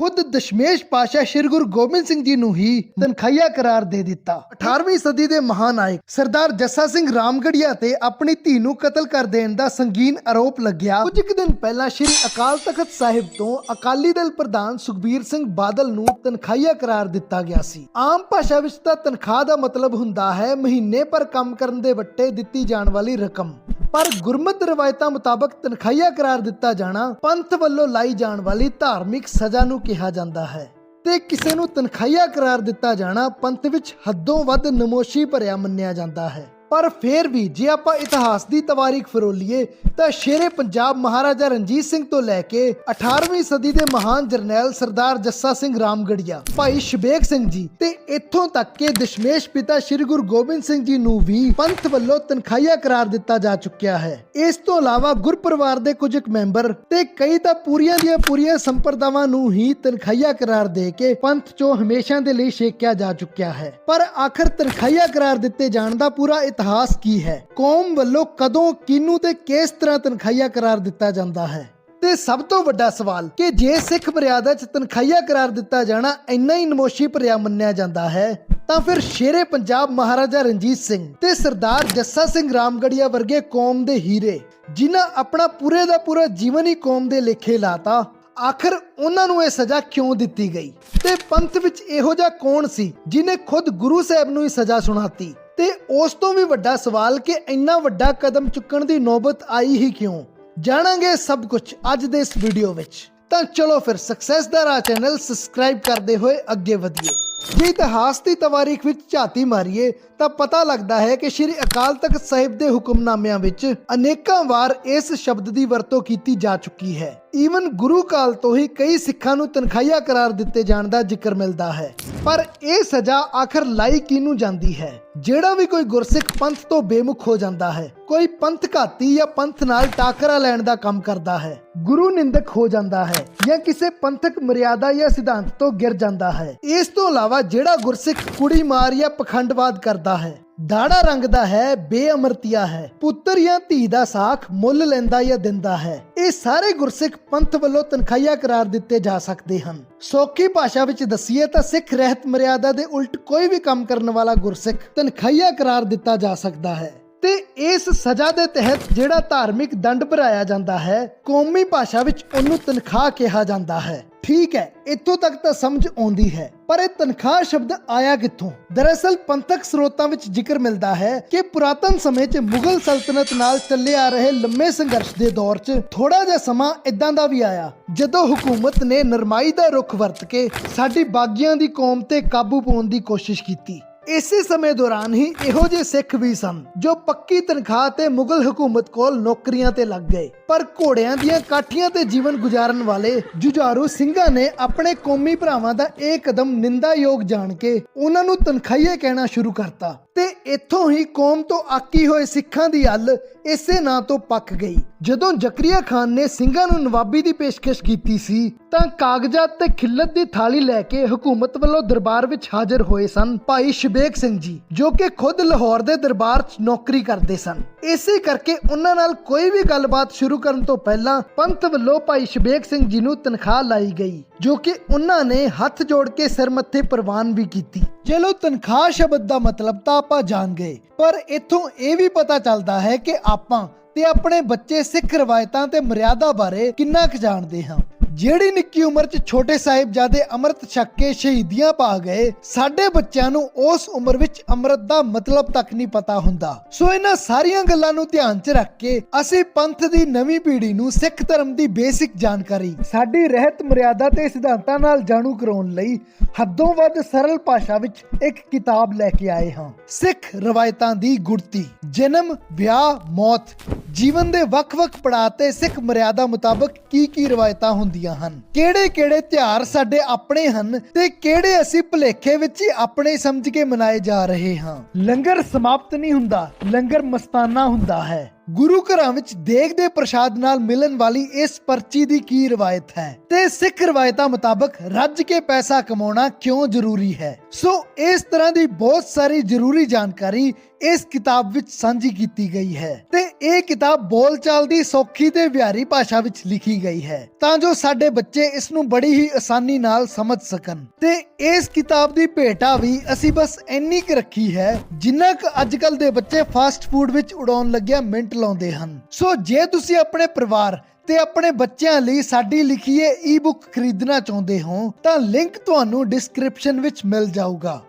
ਖੁਦ ਦਸ਼ਮੇਸ਼ ਪਾਸ਼ਾ ਸ੍ਰੀ ਗੁਰੂ ਗੋਬਿੰਦ ਸਿੰਘ ਜੀ ਨੂੰ ਹੀ ਤਨਖਾਹੀਆ ਕਰਾਰ ਦੇ ਦਿੱਤਾ। 18ਵੀਂ ਸਦੀ ਦੇ ਮਹਾਨਾਇਕ ਸਰਦਾਰ ਜੱਸਾ ਸਿੰਘ ਰਾਮਗੜੀਆ ਤੇ ਆਪਣੀ ਧੀ ਨੂੰ ਕਤਲ ਕਰ ਦੇਣ ਦਾ ਸੰਗੀਨ ਆਰੋਪ ਲੱਗਿਆ। ਕੁਝ ਕੁ ਦਿਨ ਪਹਿਲਾਂ ਸ੍ਰੀ ਅਕਾਲ ਤਖਤ ਸਾਹਿਬ ਤੋਂ ਅਕਾਲੀ ਦਲ ਪ੍ਰਧਾਨ ਸੁਖਬੀਰ ਸਿੰਘ ਬਾਦਲ ਨੂੰ ਤਨਖਾਹੀਆ ਕਰਾਰ ਦਿੱਤਾ ਗਿਆ ਸੀ। ਆਮ ਭਾਸ਼ਾ ਵਿੱਚ ਤਾਂ ਤਨਖਾਹ ਦਾ ਮਤਲਬ ਹੁੰਦਾ ਹੈ ਮਹੀਨੇ ਪਰ ਕੰਮ ਕਰਨ ਦੇ ਵੱਟੇ ਦਿੱਤੀ ਜਾਣ ਵਾਲੀ ਰਕਮ। ਪਰ ਗੁਰਮਤ ਰਵਾਇਤਾਂ ਮੁਤਾਬਕ ਤਨਖਾਹੀਆ ਕਰਾਰ ਦਿੱਤਾ ਜਾਣਾ ਪੰਥ ਵੱਲੋਂ ਲਾਈ ਜਾਣ ਵਾਲੀ ਧਾਰਮਿਕ ਸਜ਼ਾ ਨੂੰ ਕਿਹਾ ਜਾਂਦਾ ਹੈ। ਤੇ ਕਿਸੇ ਨੂੰ ਤਨਖਾਹੀਆ ਕਰਾਰ ਦਿੱਤਾ ਜਾਣਾ ਪੰਥ ਵਿੱਚ ਹੱਦੋਂ ਵੱਧ ਨਮੋਸ਼ੀ ਭਰਿਆ ਮੰਨਿਆ ਜਾਂਦਾ ਹੈ। ਪਰ ਫੇਰ ਵੀ ਜੇ ਆਪਾਂ ਇਤਿਹਾਸ ਦੀ ਤਵਾਰੀਖ ਫਰੋਲੀਏ ਤਾਂ ਸ਼ੇਰੇ ਪੰਜਾਬ ਮਹਾਰਾਜਾ ਰਣਜੀਤ ਸਿੰਘ ਤੋਂ ਲੈ ਕੇ 18ਵੀਂ ਸਦੀ ਦੇ ਮਹਾਨ ਜਰਨੈਲ ਸਰਦਾਰ ਜੱਸਾ ਸਿੰਘ ਰਾਮਗੜੀਆ, ਭਾਈ ਸ਼ਬੇਗ ਸਿੰਘ ਜੀ ਤੇ ਇੱਥੋਂ ਤੱਕ ਕਿ ਦਸ਼ਮੇਸ਼ ਪਿਤਾ ਸ੍ਰੀ ਗੁਰੂ ਗੋਬਿੰਦ ਸਿੰਘ ਜੀ ਨੂੰ ਵੀ ਪੰਥ ਵੱਲੋਂ ਤਨਖਾਹੀਆ ਕਰਾਰ ਦਿੱਤਾ ਜਾ ਚੁੱਕਿਆ ਹੈ। ਇਸ ਤੋਂ ਇਲਾਵਾ ਗੁਰਪਰਿਵਾਰ ਦੇ ਕੁਝ ਮੈਂਬਰ ਤੇ ਕਈ ਤਾਂ ਪੂਰੀਆਂ ਦੀਆਂ ਪੂਰੀਆਂ ਸੰਪਰਦਾਵਾਂ ਨੂੰ ਹੀ ਤਨਖਾਹੀਆ ਕਰਾਰ ਦੇ ਕੇ ਪੰਥ ਚੋਂ ਹਮੇਸ਼ਾ ਦੇ ਲਈ ਛੇਕਿਆ ਜਾ ਚੁੱਕਿਆ ਹੈ। ਪਰ ਆਖਰ ਤਨਖਾਹੀਆ ਕਰਾਰ ਦਿੱਤੇ ਜਾਣ ਦਾ ਪੂਰਾ ਇਤਿਹਾਸ ਕੀ ਹੈ? ਕੌਮ ਵੱਲੋਂ ਕਦੋਂ ਕਿਹਨੂੰ ਤੇ ਕਿਸ ਤਰ੍ਹਾਂ ਤਨਖਾਹੀਆ ਕਰਾਰ ਦਿੱਤਾ ਜਾਂਦਾ ਹੈ? ਤੇ ਸਭ ਤੋਂ ਵੱਡਾ ਸਵਾਲ, ਕਿ ਜੇ ਸਿੱਖ ਮਰਿਆਦਾ 'ਚ ਤਨਖਾਹੀਆ ਕਰਾਰ ਦਿੱਤਾ ਜਾਣਾ ਇੰਨਾ ਹੀ ਨਮੋਸ਼ੀ ਭਰਿਆ ਮੰਨਿਆ ਜਾਂਦਾ ਹੈ, ਤਾਂ ਫਿਰ ਸ਼ੇਰੇ ਪੰਜਾਬ ਮਹਾਰਾਜਾ ਰਣਜੀਤ ਸਿੰਘ ਤੇ ਸਰਦਾਰ ਜੱਸਾ ਸਿੰਘ ਰਾਮਗੜੀਆ ਵਰਗੇ ਕੌਮ ਦੇ ਹੀਰੇ, ਜਿਨ੍ਹਾਂ ਆਪਣਾ ਪੂਰੇ ਦਾ ਪੂਰਾ ਜੀਵਨ ਹੀ ਕੌਮ ਦੇ ਲੇਖੇ ਲਾਤਾ, ਆਖਰ ਉਹਨਾਂ ਨੂੰ ਇਹ ਸਜ਼ਾ ਕਿਉਂ ਦਿੱਤੀ ਗਈ? ਤੇ ਪੰਥ ਵਿੱਚ ਇਹੋ ਜਿਹਾ ਕੌਣ ਸੀ, ਜਿਨੇ ਖੁਦ ਗੁਰੂ ਸਾਹਿਬ ਨੂੰ ਹੀ ਸਜ਼ਾ ਸੁਣਾਤੀ? ਤੇ ਉਸ ਤੋਂ ਵੀ ਵੱਡਾ ਸਵਾਲ ਕਿ ਇੰਨਾ ਵੱਡਾ ਕਦਮ ਚੁੱਕਣ ਦੀ ਨੌਬਤ ਆਈ ਹੀ ਕਿਉਂ? ਜਾਣਾਂਗੇ ਸਭ ਕੁਝ ਅੱਜ ਦੇ ਇਸ ਵੀਡੀਓ ਵਿੱਚ। ਤਾਂ ਚਲੋ ਫਿਰ ਸਕਸੈਸ ਦਾ ਰਾਹ ਚੈਨਲ ਸਬਸਕ੍ਰਾਈਬ ਕਰਦੇ ਹੋਏ ਅੱਗੇ ਵਧੀਏ। ਜੇ ਇਤਿਹਾਸ ਦੀ ਤਵਾਰੀਖ ਵਿੱਚ ਝਾਤੀ ਮਾਰੀਏ, ਤਾਂ ਪਤਾ ਲੱਗਦਾ ਹੈ ਕਿ ਸ੍ਰੀ ਅਕਾਲ ਤਖਤ ਸਾਹਿਬ ਦੇ ਹੁਕਮਨਾਮਿਆਂ ਵਿੱਚ ਅਨੇਕਾਂ ਵਾਰ ਇਸ ਸ਼ਬਦ ਦੀ ਵਰਤੋਂ ਕੀਤੀ ਜਾ ਚੁੱਕੀ ਹੈ। ਈਵਨ ਗੁਰੂ ਕਾਲ ਤੋਂ ਹੀ ਕਈ ਸਿੱਖਾਂ ਨੂੰ ਤਨਖਾਹੀਆ ਕਰਾਰ ਦਿੱਤੇ ਜਾਣ ਦਾ ਜ਼ਿਕਰ ਮਿਲਦਾ ਹੈ। ਪਰ ਇਹ ਸਜ਼ਾ ਆਖਰ ਲਾਈ ਕਿਹਨੂੰ ਜਾਂਦੀ ਹੈ? ਜਿਹੜਾ ਵੀ ਕੋਈ ਗੁਰਸਿੱਖ ਪੰਥ ਤੋਂ ਬੇਮੁਖ ਹੋ ਜਾਂਦਾ ਹੈ, ਕੋਈ ਪੰਥ ਘਾਤੀ ਜਾਂ ਪੰਥ ਨਾਲ ਟਾਕਰਾ ਲੈਣ ਦਾ ਕੰਮ ਕਰਦਾ ਹੈ, ਗੁਰੂ ਨਿੰਦਕ ਹੋ ਜਾਂਦਾ ਹੈ ਜਾਂ ਕਿਸੇ ਪੰਥਕ ਮਰਿਆਦਾ ਜਾਂ ਸਿਧਾਂਤ ਤੋਂ ਗਿਰ ਜਾਂਦਾ ਹੈ। ਇਸ ਤੋਂ ਇਲਾਵਾ ਜਿਹੜਾ ਗੁਰਸਿੱਖ ਕੁੜੀ ਮਾਰ ਪਖੰਡਵਾਦ ਕਰਦਾ ਹੈ, ਦਾੜਾ ਰੰਗਦਾ ਹੈ, ਬੇਅਮਰਤੀਆ ਹੈ, ਪੁੱਤਰ ਜਾਂ ਧੀ ਦਾ ਸਾਖ ਮੁੱਲ ਲੈਂਦਾ ਜਾਂ ਦਿੰਦਾ ਹੈ, ਇਹ ਸਾਰੇ ਗੁਰਸਿੱਖ ਪੰਥ ਵੱਲੋਂ ਤਨਖਾਹੀਆ ਕਰਾਰ ਦਿੱਤੇ ਜਾ ਸਕਦੇ ਹਨ। ਸੌਖੀ ਭਾਸ਼ਾ ਵਿੱਚ ਦਸੀਏ ਤਾਂ ਸਿੱਖ ਰਹਿਤ ਮਰਿਆਦਾ ਦੇ ਉਲਟ ਕੋਈ ਵੀ ਕੰਮ ਕਰਨ ਵਾਲਾ ਗੁਰਸਿੱਖ ਤਨਖਾਹੀਆ ਕਰਾਰ ਦਿੱਤਾ ਜਾ ਸਕਦਾ ਹੈ। ਤੇ ਇਸ ਸਜ਼ਾ ਦੇ ਤਹਿਤ ਜਿਹੜਾ ਧਾਰਮਿਕ ਦੰਡ ਭਰਾਇਆ ਜਾਂਦਾ ਹੈ, ਕੌਮੀ ਭਾਸ਼ਾ ਵਿੱਚ ਉਹਨੂੰ ਤਨਖਾਹ ਕਿਹਾ ਜਾਂਦਾ ਹੈ। ਠੀਕ ਹੈ, ਇੱਥੋਂ ਤੱਕ ਤਾਂ ਸਮਝ ਆਉਂਦੀ ਹੈ, ਪਰ ਇਹ ਤਨਖਾਹ ਸ਼ਬਦ ਆਇਆ ਕਿੱਥੋਂ? ਦਰਅਸਲ ਪੰਥਕ ਸਰੋਤਾਂ ਵਿੱਚ ਜ਼ਿਕਰ ਮਿਲਦਾ ਹੈ ਕਿ ਪੁਰਾਤਨ ਸਮੇਂ 'ਚ ਮੁਗਲ ਸਲਤਨਤ ਨਾਲ ਚੱਲੇ ਆ ਰਹੇ ਲੰਮੇ ਸੰਘਰਸ਼ ਦੇ ਦੌਰ 'ਚ ਥੋੜਾ ਜਿਹਾ ਸਮਾਂ ਇਦਾਂ ਦਾ ਵੀ ਆਇਆ, ਜਦੋਂ ਹਕੂਮਤ ਨੇ ਨਰਮਾਈ ਦਾ ਰੁਖ ਵਰਤ ਕੇ ਸਾਡੀ ਬਾਗੀਆਂ ਦੀ ਕੌਮ ਤੇ ਕਾਬੂ ਪਾਉਣ ਦੀ ਕੋਸ਼ਿਸ਼ ਕੀਤੀ। ਇਸੇ ਸਮੇਂ ਦੌਰਾਨ ਹੀ ਇਹੋ ਜਿਹੇ ਸਿੱਖ ਵੀ ਸਨ, ਜੋ ਪੱਕੀ ਤਨਖਾਹ ਤੇ ਮੁਗਲ ਹਕੂਮਤ ਕੋਲ ਨੌਕਰੀਆਂ ਤੇ ਲੱਗ ਗਏ। ਪਰ ਘੋੜਿਆਂ ਦੀਆਂ ਕਾਠੀਆਂ ਤੇ ਜੀਵਨ ਗੁਜ਼ਾਰਨ ਵਾਲੇ ਜੁਝਾਰੂ ਸਿੰਘਾਂ ਨੇ ਆਪਣੇ ਕੌਮੀ ਭਰਾਵਾਂ ਦਾ ਇਹ ਕਦਮ ਨਿੰਦਾਯੋਗ ਜਾਣ ਕੇ ਉਹਨਾਂ ਨੂੰ ਤਨਖਾਹੀਏ ਕਹਿਣਾ ਸ਼ੁਰੂ ਕਰਤਾ। ਤੇ ਇੱਥੋਂ ਹੀ ਕੌਮ ਤੋਂ ਆਕੀ ਹੋਏ ਸਿੱਖਾਂ ਦੀ ਹੱਲ ਇਸੇ ਨਾਂ ਤੋਂ ਪੱਕ ਗਈ। ਜਦੋਂ ਜ਼ਕਰੀਆ ਖਾਨ ਨੇ ਸਿੰਘਾਂ ਨੂੰ ਨਵਾਬੀ ਦੀ ਪੇਸ਼ਕਸ਼ ਕੀਤੀ ਸੀ, ਤਾਂ ਕਾਗਜ਼ਾਤ ਤੇ ਖਿੱਲਤ ਦੀ ਥਾਲੀ ਲੈ ਕੇ ਹਕੂਮਤ ਵੱਲੋਂ ਦਰਬਾਰ ਵਿੱਚ ਹਾਜ਼ਰ ਹੋਏ ਸਨ ਭਾਈ ਸ਼ਬੇਕ ਸਿੰਘ ਜੀ, ਜੋ ਕਿ ਖੁਦ ਲਾਹੌਰ ਦੇ ਦਰਬਾਰ 'ਚ ਨੌਕਰੀ ਕਰਦੇ ਸਨ। ਇਸੇ ਕਰਕੇ ਉਹਨਾਂ ਨਾਲ ਕੋਈ ਵੀ ਗੱਲਬਾਤ ਸ਼ੁਰੂ ਕਰਨ ਤੋਂ ਪਹਿਲਾਂ ਪੰਥ ਵੱਲੋਂ ਭਾਈ ਸ਼ਬੇਕ ਸਿੰਘ ਜੀ ਨੂੰ ਤਨਖਾਹ ਲਾਈ ਗਈ। ਜੋ ਕਿ ਉਹਨਾਂ ਨੇ ਹੱਥ ਜੋੜ ਕੇ ਸਿਰ ਮੱਥੇ ਪ੍ਰਵਾਨ ਵੀ ਕੀਤੀ। ਚਲੋ ਤਨਖਾਹ ਸ਼ਬਦ ਦਾ ਮਤਲਬ ਤਾਂ ਆਪਾਂ ਜਾਣ ਗਏ ਪਰ ਇੱਥੋਂ ਇਹ ਵੀ ਪਤਾ ਚੱਲਦਾ ਹੈ ਕਿ ਆਪਾਂ ਤੇ ਆਪਣੇ ਬੱਚੇ ਸਿੱਖ ਰਵਾਇਤਾਂ ਤੇ ਮਰਿਆਦਾ ਬਾਰੇ ਕਿੰਨਾ ਕੁ ਜਾਣਦੇ ਹਾਂ। ਜਿਹੜੀ ਨਿੱਕੀ ਉਮਰ 'ਚ ਛੋਟੇ ਸਾਹਿਬਜ਼ਾਦੇ ਅੰਮ੍ਰਿਤ ਛਕ ਕੇ ਸ਼ਹੀਦੀਆਂ ਪਾ ਗਏ, ਸਾਡੇ ਬੱਚਿਆਂ ਨੂੰ ਉਸ ਉਮਰ ਵਿੱਚ ਅੰਮ੍ਰਿਤ ਦਾ ਮਤਲਬ ਤੱਕ ਨਹੀਂ ਪਤਾ ਹੁੰਦਾ। ਸੋ ਇਹਨਾਂ ਸਾਰੀਆਂ ਗੱਲਾਂ ਨੂੰ ਧਿਆਨ 'ਚ ਰੱਖ ਕੇ ਅਸੀਂ ਪੰਥ ਦੀ ਨਵੀਂ ਪੀੜ੍ਹੀ ਨੂੰ ਸਿੱਖ ਧਰਮ ਦੀ ਬੇਸਿਕ ਜਾਣਕਾਰੀ, ਸਾਡੀ ਰਹਿਤ ਮਰਿਆਦਾ ਤੇ ਸਿਧਾਂਤਾਂ ਨਾਲ ਜਾਣੂ ਕਰਾਉਣ ਲਈ ਹੱਦੋਂ ਵੱਧ ਸਰਲ ਭਾਸ਼ਾ ਵਿੱਚ ਇੱਕ ਕਿਤਾਬ ਲੈ ਕੇ ਆਏ ਹਾਂ। ਸਿੱਖ ਰਵਾਇਤਾਂ ਦੀ ਗੁੜਤੀ, ਜਨਮ, ਵਿਆਹ, ਮੌਤ। ਜੀਵਨ ਦੇ ਵੱਖ-ਵੱਖ ਪੜਾਅ ਤੇ ਸਿੱਖ ਮਰਿਆਦਾ ਮੁਤਾਬਕ ਕੀ ਕੀ ਰਵਾਇਤਾਂ ਹੁੰਦੀਆਂ ਹਨ? ਕਿਹੜੇ-ਕਿਹੜੇ ਤਿਉਹਾਰ ਸਾਡੇ ਆਪਣੇ ਹਨ ਤੇ ਕਿਹੜੇ ਅਸੀਂ ਭੁਲੇਖੇ ਵਿੱਚ ਹੀ ਆਪਣੇ ਸਮਝ ਕੇ ਮਨਾਏ ਜਾ ਰਹੇ ਹਾਂ? ਲੰਗਰ ਸਮਾਪਤ ਨਹੀਂ ਹੁੰਦਾ, ਲੰਗਰ ਮਸਤਾਨਾ ਹੁੰਦਾ ਹੈ। ਗੁਰੂ ਘਰਾਂ ਵਿੱਚ ਦੇਗ ਦੇ ਪ੍ਰਸ਼ਾਦ ਨਾਲ ਮਿਲਣ ਵਾਲੀ ਇਸ ਪਰਚੀ ਦੀ ਕੀ ਰਵਾਇਤ ਹੈ? ਤੇ ਸਿੱਖ ਰਵਾਇਤਾਂ ਮੁਤਾਬਕ ਰੱਜ ਕੇ ਪੈਸਾ ਕਮਾਉਣਾ ਕਿਉਂ ਜ਼ਰੂਰੀ ਹੈ? ਸੋ ਇਸ ਤਰ੍ਹਾਂ ਦੀ ਬਹੁਤ ਸਾਰੀ ਜ਼ਰੂਰੀ ਜਾਣਕਾਰੀ ਇਸ ਕਿਤਾਬ ਵਿੱਚ ਸਾਂਝੀ ਕੀਤੀ ਗਈ ਹੈ। ਤੇ ਇਹ ਕਿਤਾਬ ਬੋਲਚਾਲ ਦੀ ਸੌਖੀ ਤੇ ਵਿਹਾਰੀ ਭਾਸ਼ਾ ਵਿੱਚ ਲਿਖੀ ਗਈ ਹੈ। ਤਾਂ ਜੋ ਸਾਡੇ ਬੱਚੇ ਇਸ ਨੂੰ ਬੜੀ ਹੀ ਆਸਾਨੀ ਨਾਲ ਸਮਝ ਸਕਣ। ਤੇ ਇਸ ਕਿਤਾਬ ਦੀ ਭੇਟਾ ਵੀ ਅਸੀਂ ਬਸ ਇੰਨੀ ਕੁ ਰੱਖੀ ਹੈ ਜਿੰਨਾ ਕੁ ਅੱਜਕੱਲ ਦੇ ਬੱਚੇ ਫਾਸਟ ਫੂਡ ਵਿੱਚ ਉਡਾਉਣ ਲੱਗਿਆ ਮਿੰਟ ਲਾਉਂਦੇ ਹਨ। ਸੋ ਜੇ ਤੁਸੀਂ ਆਪਣੇ ਪਰਿਵਾਰ ਤੇ ਆਪਣੇ ਬੱਚਿਆਂ ਲਈ ਸਾਡੀ ਲਿਖੀ ਈ-ਬੁੱਕ ਖਰੀਦਣਾ ਚਾਹੁੰਦੇ ਹੋ, ਤਾਂ ਲਿੰਕ ਤੁਹਾਨੂੰ ਡਿਸਕ੍ਰਿਪਸ਼ਨ ਵਿੱਚ ਮਿਲ ਜਾਊਗਾ।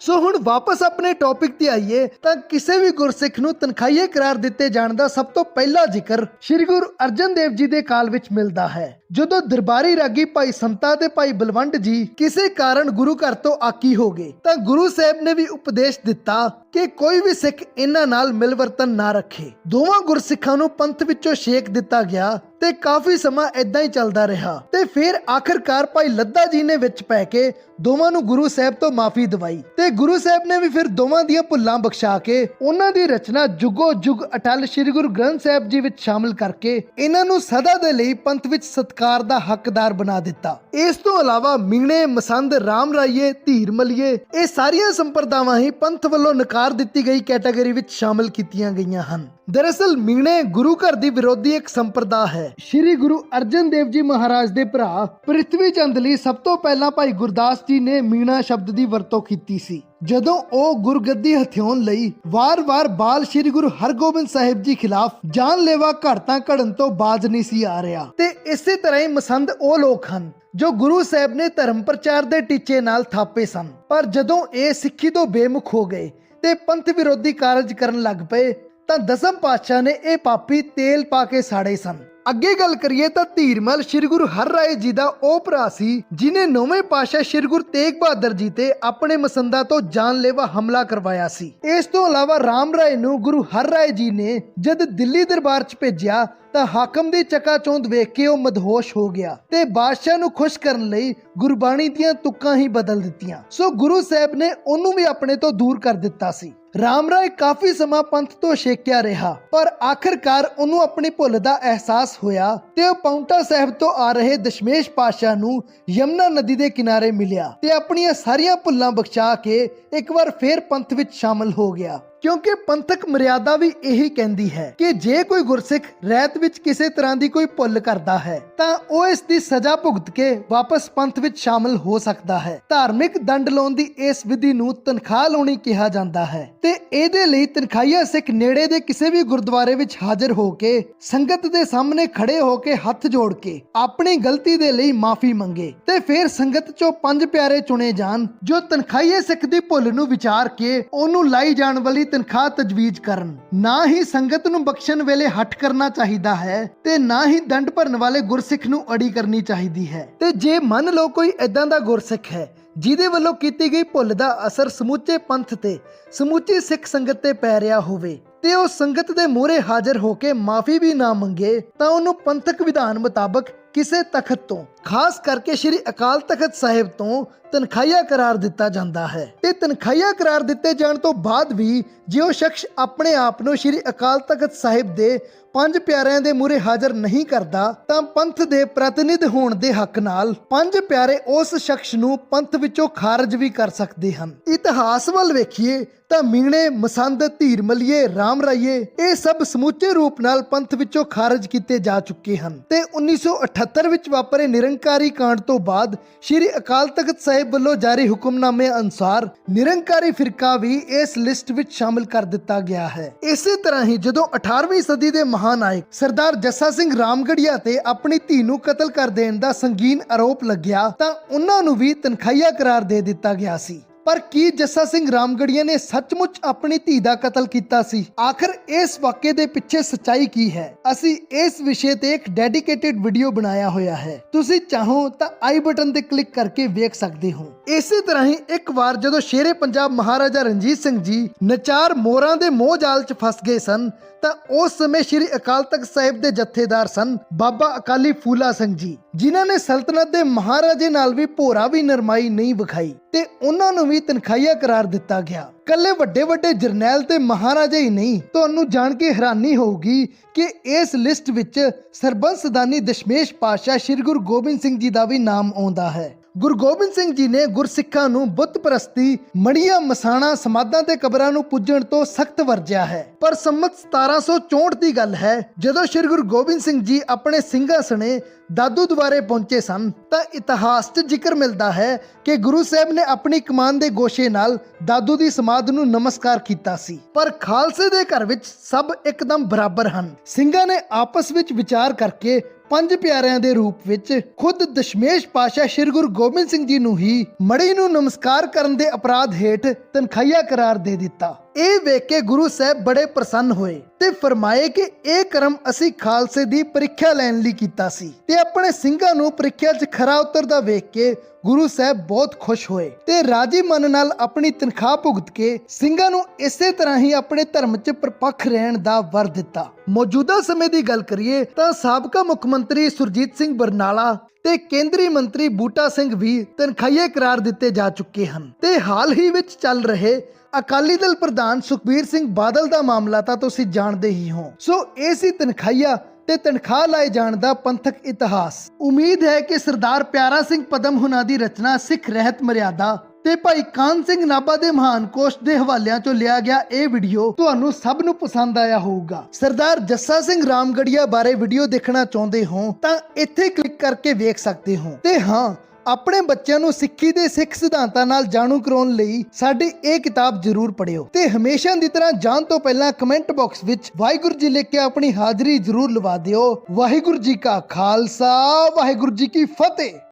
ਸੋ ਹੁਣ ਵਾਪਸ ਆਪਣੇ ਟੌਪਿਕ ਤੇ ਆਈਏ, ਤਾਂ ਕਿਸੇ ਵੀ ਗੁਰਸਿੱਖ ਨੂੰ ਤਨਖਾਹੀਏ ਕਰਾਰ ਦਿੱਤੇ ਜਾਣ ਦਾ ਸਭ ਤੋਂ ਪਹਿਲਾ ਜ਼ਿਕਰ ਸ੍ਰੀ ਗੁਰੂ ਅਰਜਨ ਦੇਵ ਜੀ ਦੇ ਕਾਲ ਵਿੱਚ ਮਿਲਦਾ ਹੈ। ਜਦੋਂ ਦਰਬਾਰੀ ਰਾਗੀ ਭਾਈ ਸੰਤਾ ਤੇ ਭਾਈ ਬਲਵੰਡ ਜੀ ਕਿਸੇ ਕਾਰਨ ਗੁਰੂ ਘਰ ਤੋਂ ਆਕੀ ਹੋ ਗਏ, ਤਾਂ ਗੁਰੂ ਸਾਹਿਬ ਨੇ ਵੀ ਉਪਦੇਸ਼ ਦਿੱਤਾ ਕਿ ਕੋਈ ਵੀ ਸਿੱਖ ਇਹਨਾਂ ਨਾਲ ਮਿਲਵਰਤਨ ਨਾ ਰੱਖੇ। ਦੋਵਾਂ ਗੁਰਸਿੱਖਾਂ ਨੂੰ ਪੰਥ ਵਿੱਚੋਂ ਛੇਕ ਦਿੱਤਾ ਗਿਆ ਤੇ ਕਾਫੀ ਸਮਾਂ ਇਦਾਂ ਹੀ ਚੱਲਦਾ ਰਿਹਾ। ਤੇ ਫਿਰ ਆਖਰਕਾਰ ਭਾਈ ਲੱਦਾ ਜੀ ਨੇ ਵਿੱਚ ਪੈ ਕੇ ਦੋਵਾਂ ਨੂੰ ਗੁਰੂ ਸਾਹਿਬ ਤੋਂ ਮਾਫੀ ਦਵਾਈ। ਤੇ ਗੁਰੂ ਸਾਹਿਬ ਨੇ ਵੀ ਫਿਰ ਦੋਵਾਂ ਦੀਆਂ ਭੁੱਲਾਂ ਬਖਸ਼ਾ ਕੇ ਉਹਨਾਂ ਦੀ ਰਚਨਾ ਜੁਗੋ ਜੁਗ ਅਟਲ ਸ੍ਰੀ ਗੁਰੂ ਗ੍ਰੰਥ ਸਾਹਿਬ ਜੀ ਵਿੱਚ ਸ਼ਾਮਲ ਕਰਕੇ ਇਹਨਾਂ ਨੂੰ ਸਦਾ ਦੇ ਲਈ ਪੰਥ ਵਿੱਚ ਸਤਕਾਰ ਦਾ ਹੱਕਦਾਰ ਬਣਾ ਦਿੱਤਾ। ਇਸ ਤੋਂ ਇਲਾਵਾ ਮੀਣੇ, ਮਸੰਦ, ਰਾਮ ਰਾਈਏ, ਧੀਰ ਮਲੀਏ ਇਹ ਸਾਰੀਆਂ ਸੰਪਰਦਾਵਾਂ ਹੀ ਪੰਥ ਵੱਲੋਂ ਨਕਾਰ ਦਿੱਤੀ ਗਈ ਕੈਟਾਗਰੀ ਵਿੱਚ ਸ਼ਾਮਲ ਕੀਤੀਆਂ ਗਈਆਂ ਹਨ। ਦਰਅਸਲ, ਮੀਣੇ ਗੁਰੂ ਘਰ ਦੀ ਵਿਰੋਧੀ ਇੱਕ ਸੰਪਰਦਾ ਹੈ। ਸ੍ਰੀ ਗੁਰੂ ਅਰਜਨ ਦੇਵ ਜੀ ਮਹਾਰਾਜ ਦੇ ਭਰਾ ਪ੍ਰਿਥਵੀ ਚੰਦ ਲਈ ਸਭ ਤੋਂ ਪਹਿਲਾਂ ਭਾਈ ਗੁਰਦਾਸ ਜੀ ਨੇ ਮੀਣਾ ਸ਼ਬਦ ਦੀ ਵਰਤੋਂ ਕੀਤੀ ਸੀ। ਜਦੋਂ ਉਹ ਗੁਰਗੱਦੀ ਹਥਿਆਉਣ ਲਈ ਵਾਰ-ਵਾਰ ਬਾਲ ਸ੍ਰੀ ਗੁਰੂ ਹਰਗੋਬਿੰਦ ਸਾਹਿਬ ਜੀ ਖਿਲਾਫ ਜਾਨਲੇਵਾ ਘੜਤਾਂ ਘੜਨ ਤੋਂ ਬਾਜ਼ ਨਹੀਂ ਸੀ ਆ ਰਿਹਾ ਤੇ ਇਸੇ ਤਰ੍ਹਾਂ ਹੀ ਮਸੰਦ ਉਹ ਲੋਕ ਹਨ ਜੋ ਗੁਰੂ ਸਾਹਿਬ ਨੇ ਧਰਮ ਪ੍ਰਚਾਰ ਦੇ ਟੀਚੇ ਨਾਲ ਥਾਪੇ ਸਨ। ਪਰ ਜਦੋਂ ਇਹ ਸਿੱਖੀ ਤੋਂ ਬੇਮੁਖ ਹੋ ਗਏ ਤੇ ਪੰਥ ਵਿਰੋਧੀ ਕਾਰਜ ਕਰਨ ਲੱਗ ਪਏ, ਤਾਂ ਦਸਮ ਪਾਤਸ਼ਾਹ ਨੇ ਇਹ ਪਾਪੀ ਤੇਲ ਪਾ ਕੇ ਸਾੜੇ ਸਨ। ਅੱਗੇ ਗੱਲ ਕਰੀਏ ਤਾਂ ਧੀਰਮਲ ਸ੍ਰੀ ਗੁਰੂ ਹਰਰਾਏ ਜੀ ਦਾ ਉਹ ਭਰਾ ਸੀ, ਜਿਨੇ ਨੌਵੇਂ ਪਾਤਸ਼ਾਹ ਸ੍ਰੀ ਗੁਰੂ ਤੇਗ ਬਹਾਦਰ ਜੀ ਤੇ ਆਪਣੇ ਮਸੰਦਾ ਤੋਂ ਜਾਨਲੇਵਾ ਹਮਲਾ ਕਰਵਾਇਆ ਸੀ। ਇਸ ਤੋਂ ਇਲਾਵਾ ਰਾਮ ਰਾਏ ਨੂੰ ਗੁਰੂ ਹਰਰਾਏ ਜੀ ਨੇ ਜਦ ਦਿੱਲੀ ਦਰਬਾਰ 'ਚ ਭੇਜਿਆ ਤਾਂ ਹਾਕਮ ਦੀ ਚਕਾਚੌਂਦ ਵੇਖ ਕੇ ਉਹ ਮਦਹੋਸ਼ ਹੋ ਗਿਆ ਤੇ ਬਾਦਸ਼ਾਹ ਨੂੰ ਖੁਸ਼ ਕਰਨ ਲਈ ਗੁਰਬਾਣੀ ਦੀਆਂ ਤੁਕਾਂ ਹੀ ਬਦਲ ਦਿੱਤੀਆਂ। ਸੋ ਗੁਰੂ ਸਾਹਿਬ ਨੇ ਉਹਨੂੰ ਵੀ ਆਪਣੇ ਤੋਂ ਦੂਰ ਕਰ ਦਿੱਤਾ ਸੀ। ਰਾਮ ਰਾਏ ਕਾਫੀ ਸਮਾਂ ਪੰਥ ਤੋਂ ਛੇਕਿਆ ਰਿਹਾ, ਪਰ ਆਖਰਕਾਰ ਉਹਨੂੰ ਆਪਣੀ ਭੁੱਲ ਦਾ ਅਹਿਸਾਸ ਹੋਇਆ ਤੇ ਉਹ ਪੌਂਟਾ ਸਾਹਿਬ ਤੋਂ ਆ ਰਹੇ ਦਸ਼ਮੇਸ਼ ਪਾਸ਼ਾ ਨੂੰ ਯਮਨਾ ਨਦੀ ਦੇ ਕਿਨਾਰੇ ਮਿਲਿਆ ਤੇ ਆਪਣੀਆਂ ਸਾਰੀਆਂ ਭੁੱਲਾਂ ਬਖਸ਼ਾ ਕੇ ਇੱਕ ਵਾਰ ਫੇਰ ਪੰਥ ਵਿੱਚ ਸ਼ਾਮਲ ਹੋ ਗਿਆ। ਕਿਉਂਕਿ ਪੰਥਕ ਮਰਿਆਦਾ ਵੀ ਇਹੀ ਕਹਿੰਦੀ ਹੈ ਕਿ ਜੇ ਕੋਈ ਗੁਰਸਿੱਖ ਰਹਿਤ ਵਿੱਚ ਕਿਸੇ ਤਰ੍ਹਾਂ ਦੀ ਕੋਈ ਭੁੱਲ ਕਰਦਾ ਹੈ, ਤਾਂ ਉਹ ਇਸ ਦੀ ਸਜ਼ਾ ਭੁਗਤ ਕੇ ਵਾਪਸ ਪੰਥ ਵਿੱਚ ਸ਼ਾਮਲ ਹੋ ਸਕਦਾ ਹੈ। ਧਾਰਮਿਕ ਦੰਡ ਲਾਉਣ ਦੀ ਇਸ ਵਿਧੀ ਨੂੰ ਤਨਖਾਹ ਲਾਉਣੀ ਕਿਹਾ ਜਾਂਦਾ ਹੈ ਤੇ ਇਹਦੇ ਲਈ ਤਨਖਾਹੀਆ ਸਿੱਖ ਨੇੜੇ ਦੇ ਕਿਸੇ ਵੀ ਗੁਰਦੁਆਰੇ ਵਿੱਚ ਹਾਜ਼ਰ ਹੋ ਕੇ, ਸੰਗਤ ਦੇ ਸਾਹਮਣੇ ਖੜੇ ਹੋ ਕੇ ਹੱਥ ਜੋੜ ਕੇ ਆਪਣੀ ਗਲਤੀ ਦੇ ਲਈ ਮਾਫੀ ਮੰਗੇ ਤੇ ਫਿਰ ਸੰਗਤ ਚੋਂ ਪੰਜ ਪਿਆਰੇ ਚੁਣੇ ਜਾਣ, ਜੋ ਤਨਖਾਹੀਏ ਸਿੱਖ ਦੀ ਭੁੱਲ ਨੂੰ ਵਿਚਾਰ ਕੇ ਉਹਨੂੰ ਲਾਈ ਜਾਣ ਵਾਲੀ ਤਨਖਾਹ ਤਜਵੀਜ਼ ਕਰਨ। ਨਾ ਹੀ ਸੰਗਤ ਨੂੰ ਬਖਸ਼ਣ ਵੇਲੇ ਹੱਟ ਕਰਨਾ ਚਾਹੀਦਾ ਹੈ ਤੇ ਨਾ ਹੀ ਦੰਡ ਭਰਨ ਵਾਲੇ ਗੁਰਸਿੱਖ ਨੂੰ ਅੜੀ ਕਰਨੀ ਚਾਹੀਦੀ ਹੈ। ਤੇ ਜੇ ਮੰਨ ਲਓ ਕੋਈ ਐਦਾਂ ਦਾ ਗੁਰਸਿੱਖ ਹੈ, ਜਿਹਦੇ ਵੱਲੋਂ ਕੀਤੀ ਗਈ ਭੁੱਲ ਦਾ ਅਸਰ ਸਮੁੱਚੇ ਪੰਥ ਤੇ, ਸਮੁੱਚੀ ਸਿੱਖ ਸੰਗਤ ਤੇ ਪੈ ਰਿਹਾ ਹੋਵੇ, ਤੇ ਉਹ ਸੰਗਤ ਦੇ ਮੂਹਰੇ ਹਾਜ਼ਰ ਹੋ ਕੇ ਮਾਫੀ ਵੀ ਨਾ ਮੰਗੇ, ਤਾਂ ਉਹਨੂੰ ਪੰਥਕ ਵਿਧਾਨ ਮੁਤਾਬਕ ਕਿਸੇ ਤਖਤ ਤੋਂ ਖਾਸ ਕਰਕੇ ਸ੍ਰੀ ਅਕਾਲ ਤਖਤ ਸਾਹਿਬ ਤੋਂ ਤਨਖਾਹੀਆ ਕਰਾਰ ਦਿੱਤਾ ਜਾਂਦਾ ਹੈ। ਤੇ ਤਨਖਾਹੀਆ ਕਰਾਰ ਦਿੱਤੇ ਜਾਣ ਤੋਂ ਬਾਅਦ ਵੀ ਜੇ ਉਹ ਸ਼ਖਸ ਆਪਣੇ ਆਪ ਨੂੰ ਸ੍ਰੀ ਅਕਾਲ ਤਖਤ ਸਾਹਿਬ ਦੇ ਪੰਜ ਪਿਆਰਿਆਂ ਦੇ ਮੂਹਰੇ ਹਾਜ਼ਰ ਨਹੀਂ ਕਰਦਾ, ਤਾਂ ਪੰਥ ਦੇ ਪ੍ਰਤੀਨਿਧ ਹੋਣ ਦੇ ਹੱਕ ਨਾਲ ਪੰਜ ਪਿਆਰੇ ਉਸ ਸ਼ਖਸ ਨੂੰ ਪੰਥ ਵਿੱਚੋਂ ਖਾਰਜ ਵੀ ਕਰ ਸਕਦੇ ਹਨ। ਇਤਿਹਾਸ ਵੱਲ ਵੇਖੀਏ, ਤਾਂ ਮੀਣੇ, ਮਸੰਦ, ਧੀਰ ਮਲੀਏ, ਰਾਮ ਰਾਈਏ, ਇਹ ਸਭ ਸਮੁੱਚੇ ਰੂਪ ਨਾਲ ਪੰਥ ਵਿੱਚੋਂ ਖਾਰਜ ਕੀਤੇ ਜਾ ਚੁੱਕੇ ਹਨ ਤੇ 1978 ਵਿੱਚ ਵਾਪਰੇ ਨਿਰੰਕਾਰੀ ਕਾਂਡ ਤੋਂ ਬਾਅਦ ਸ੍ਰੀ ਅਕਾਲ ਤਖਤ ਸਾਹਿਬ ਵੱਲੋਂ ਜਾਰੀ ਹੁਕਮਨਾਮੇ ਅਨੁਸਾਰ ਨਿਰੰਕਾਰੀ ਫਿਰਕਾ ਵੀ ਇਸ ਲਿਸਟ ਵਿੱਚ ਸ਼ਾਮਲ ਕਰ ਦਿੱਤਾ ਗਿਆ ਹੈ। ਇਸੇ ਤਰ੍ਹਾਂ ਹੀ ਜਦੋਂ 18ਵੀਂ ਸਦੀ ਦੇ ਮਹਾਨਾਇਕ ਸਰਦਾਰ ਜੱਸਾ ਸਿੰਘ ਰਾਮਗੜੀਆ ਤੇ ਆਪਣੀ ਧੀ ਨੂੰ ਕਤਲ ਕਰ ਦੇਣ ਦਾ ਸੰਗੀਨ ਆਰੋਪ ਲੱਗਿਆ ਤਾਂ ਉਹਨਾਂ ਨੂੰ ਵੀ ਤਨਖਾਹੀਆ ਕਰਾਰ ਦੇ ਦਿੱਤਾ ਗਿਆ ਸੀ। ਪਰ ਕੀ ਜੱਸਾ ਸਿੰਘ ਰਾਮਗੜੀਆ ਨੇ ਸੱਚਮੁੱਚ ਆਪਣੀ ਧੀ ਦਾ ਕਤਲ ਕੀਤਾ ਸੀ? ਆਖਰ ਇਸ ਵਾਕਿਏ ਦੇ ਪਿੱਛੇ ਸੱਚਾਈ ਕੀ ਹੈ? ਅਸੀਂ ਇਸ ਵਿਸ਼ੇ ਤੇ ਇੱਕ ਡੈਡੀਕੇਟਿਡ ਵੀਡੀਓ ਬਣਾਇਆ ਹੋਇਆ ਹੈ। ਤੁਸੀਂ ਚਾਹੋ ਤਾਂ ਆਈ ਬਟਨ ਤੇ ਕਲਿੱਕ ਕਰਕੇ ਵੇਖ ਸਕਦੇ ਹੋ। ਇਸੇ ਤਰ੍ਹਾਂ ਹੀ ਇੱਕ ਵਾਰ ਜਦੋਂ ਸ਼ੇਰੇ ਪੰਜਾਬ ਮਹਾਰਾਜਾ ਰਣਜੀਤ ਸਿੰਘ ਜੀ ਨਚਾਰ ਮੋਰਾਂ ਦੇ ਮੋਹ ਜਾਲ 'ਚ ਫਸ ਗਏ ਸਨ ਤਾਂ ਤਾਂ ਉਸ ਸਮੇਂ ਸ੍ਰੀ ਅਕਾਲ ਤਖਤ ਸਾਹਿਬ ਦੇ ਜਥੇਦਾਰ ਸਨ ਬਾਬਾ ਅਕਾਲੀ ਫੂਲਾ ਸਿੰਘ ਜੀ। ਜਿਨ੍ਹਾਂ ਨੇ ਸਲਤਨਤ ਦੇ ਮਹਾਰਾਜੇ ਨਾਲ ਵੀ ਭੋਰਾ ਵੀ ਨਰਮਾਈ ਨਹੀਂ ਵਿਖਾਈ ਤੇ ਉਹਨਾਂ ਨੂੰ ਵੀ ਤਨਖਾਹੀਆ ਕਰਾਰ ਦਿੱਤਾ ਗਿਆ। ਕੱਲੇ ਵੱਡੇ ਵੱਡੇ ਜਰਨੈਲ ਤੇ ਮਹਾਰਾਜੇ ਹੀ ਨਹੀਂ, ਤੁਹਾਨੂੰ ਜਾਣ ਕੇ ਹੈਰਾਨੀ ਹੋਊਗੀ ਕਿ ਇਸ ਲਿਸਟ ਵਿੱਚ ਸਰਬੰਸ ਸਦਾਨੀ ਦਸ਼ਮੇਸ਼ ਪਾਤਸ਼ਾਹ ਸ੍ਰੀ ਗੁਰੂ ਗੋਬਿੰਦ ਸਿੰਘ ਜੀ ਦਾ ਵੀ ਨਾਮ ਆਉਂਦਾ ਹੈ। ਗੁਰੂ ਗੋਬਿੰਦ ਸਿੰਘ ਜੀ ਨੇ ਗੁਰਸਿੱਖਾਂ ਨੂੰ ਬੁੱਤ ਪ੍ਰਸਤੀ ਮੜੀਆਂ ਮਸਾਣਾ ਸਮਾਧਾਂ ਤੇ ਕਬਰਾਂ ਨੂੰ ਪੂਜਣ ਤੋਂ ਸਖਤ ਵਰਜਿਆ ਹੈ। ਪਰ ਸੰਮਤ 1764 ਦੀ ਗੱਲ ਹੈ, ਜਦੋਂ ਸ੍ਰੀ ਗੁਰੂ ਗੋਬਿੰਦ ਸਿੰਘ ਜੀ ਆਪਣੇ ਸਿੰਘਾਂ ਦਾਦੂ ਦੁਆਰੇ ਪਹੁੰਚੇ ਸਨ, ਤਾਂ ਇਤਿਹਾਸ 'ਚ ਜ਼ਿਕਰ ਮਿਲਦਾ ਹੈ ਕਿ ਗੁਰੂ ਸਾਹਿਬ ਨੇ ਆਪਣੀ ਕਮਾਨ ਦੇ ਗੋਸ਼ੇ ਨਾਲ ਦਾਦੂ ਦੀ ਸਮਾਧ ਨੂੰ ਨਮਸਕਾਰ ਕੀਤਾ ਸੀ। ਪਰ ਖਾਲਸੇ ਦੇ ਘਰ ਵਿੱਚ ਸਭ ਇੱਕਦਮ ਬਰਾਬਰ ਹਨ। ਸਿੰਘਾਂ ਨੇ ਆਪਸ ਵਿੱਚ ਵਿਚਾਰ ਕਰਕੇ ਪੰਜ ਪਿਆਰਿਆਂ ਦੇ ਰੂਪ ਵਿੱਚ ਖੁਦ ਦਸ਼ਮੇਸ਼ ਪਾਸ਼ਾ ਸ੍ਰੀ ਗੁਰੂ ਗੋਬਿੰਦ ਸਿੰਘ ਜੀ ਨੂੰ ਹੀ ਮੜੀ ਨੂੰ ਨਮਸਕਾਰ ਕਰਨ ਦੇ ਅਪਰਾਧ ਹੇਠ ਤਨਖਾਹੀਆ ਕਰਾਰ ਦੇ ਦਿੱਤਾ। ਇਹ ਵੇਖ ਕੇ ਗੁਰੂ ਸਾਹਿਬ ਬੜੇ ਪ੍ਰਸੰਨ ਹੋਏ ਤੇ ਫਰਮਾਏ ਕਿ ਇਹ ਕਰਮ ਅਸੀਂ ਖਾਲਸੇ ਦੀ ਪ੍ਰੀਖਿਆ ਲੈਣ ਲਈ ਕੀਤਾ ਸੀ ਤੇ ਆਪਣੇ ਸਿੰਘਾਂ ਨੂੰ ਪ੍ਰੀਖਿਆ 'ਚ ਖਰਾ ਉਤਰਦਾ ਵੇਖ ਕੇ ਗੁਰੂ ਸਾਹਿਬ ਬਹੁਤ ਖੁਸ਼ ਹੋਏ ਤੇ ਰਾਜੀ ਮਨ ਨਾਲ ਆਪਣੀ ਤਨਖਾਹ ਭੁਗਤ ਕੇ ਸਿੰਘਾਂ ਨੂੰ ਇਸੇ ਤਰ੍ਹਾਂ ਹੀ ਆਪਣੇ ਧਰਮ 'ਚ ਪਰਪੱਖ ਰਹਿਣ ਦਾ ਵਰ ਦਿੱਤਾ। ਮੌਜੂਦਾ ਸਮੇਂ ਦੀ ਗੱਲ ਕਰੀਏ ਤਾਂ ਸਾਬਕਾ ਮੁੱਖ ਮੰਤਰੀ ਸੁਰਜੀਤ ਸਿੰਘ ਬਰਨਾਲਾ ਤੇ ਕੇਂਦਰੀ ਮੰਤਰੀ ਬੂਟਾ ਸਿੰਘ ਵੀ ਤਨਖਾਹੀਏ ਕਰਾਰ ਦਿੱਤੇ ਜਾ ਚੁੱਕੇ ਹਨ। ਤੇ ਹਾਲ ਹੀ ਵਿੱਚ ਚੱਲ ਰਹੇ ਅਕਾਲੀ ਦਲ ਪ੍ਰਧਾਨ ਸੁਖਬੀਰ ਸਿੰਘ ਬਾਦਲ ਦਾ ਮਾਮਲਾ ਤਾਂ ਤੁਸੀਂ ਜਾਣਦੇ ਹੀ ਹੋ। ਸੋ ਇਹ ਸੀ ਤਨਖਾਹੀਆ ਤੇ ਤਨਖਾਹ ਲਾਏ ਜਾਣ ਦਾ ਪੰਥਕ ਇਤਿਹਾਸ। ਉਮੀਦ ਹੈ ਕਿ ਸਰਦਾਰ ਪਿਆਰਾ ਸਿੰਘ ਪਦਮ ਹੁਣਾਂ ਦੀ ਰਚਨਾ ਸਿੱਖ ਰਹਿਤ ਮਰਿਆਦਾ ਤੇ ਭਾਈ ਕਾਨ ਸਿੰਘ ਨਾਭਾ ਦੇ ਮਹਾਨ ਕੋਸ਼ ਦੇ ਹਵਾਲਿਆਂ ਤੋਂ ਲਿਆ ਗਿਆ ਇਹ ਵੀਡੀਓ ਤੁਹਾਨੂੰ ਸਭ ਨੂੰ ਪਸੰਦ ਆਇਆ ਹੋਊਗਾ। ਸਰਦਾਰ ਜੱਸਾ ਸਿੰਘ ਰਾਮਗੜੀਆ ਬਾਰੇ ਵੀਡੀਓ ਦੇਖਣਾ ਚਾਹੁੰਦੇ ਹੋ ਤਾਂ ਇੱਥੇ ਕਲਿੱਕ ਕਰਕੇ ਵੇਖ ਸਕਦੇ ਹੋ। ਤੇ ਹਾਂ, ਆਪਣੇ ਬੱਚਿਆਂ ਨੂੰ ਸਿੱਖੀ ਦੇ ਸਿੱਖ ਸਿਧਾਂਤਾਂ ਨਾਲ ਜਾਣੂ ਕਰਾਉਣ ਲਈ ਸਾਡੀ ਇਹ ਕਿਤਾਬ ਜ਼ਰੂਰ ਪੜਿਓ ਤੇ ਹਮੇਸ਼ਾ ਦੀ ਤਰ੍ਹਾਂ ਜਾਣ ਤੋਂ ਪਹਿਲਾਂ ਕਮੈਂਟ ਬਾਕਸ ਵਿੱਚ ਵਾਹਿਗੁਰੂ ਜੀ ਲਿਖ ਕੇ ਆਪਣੀ ਹਾਜ਼ਰੀ ਜ਼ਰੂਰ ਲਵਾ ਦਿਓ। ਵਾਹਿਗੁਰੂ ਜੀ ਕਾ ਖਾਲਸਾ, ਵਾਹਿਗੁਰੂ ਜੀ ਕੀ ਫਤਿਹ।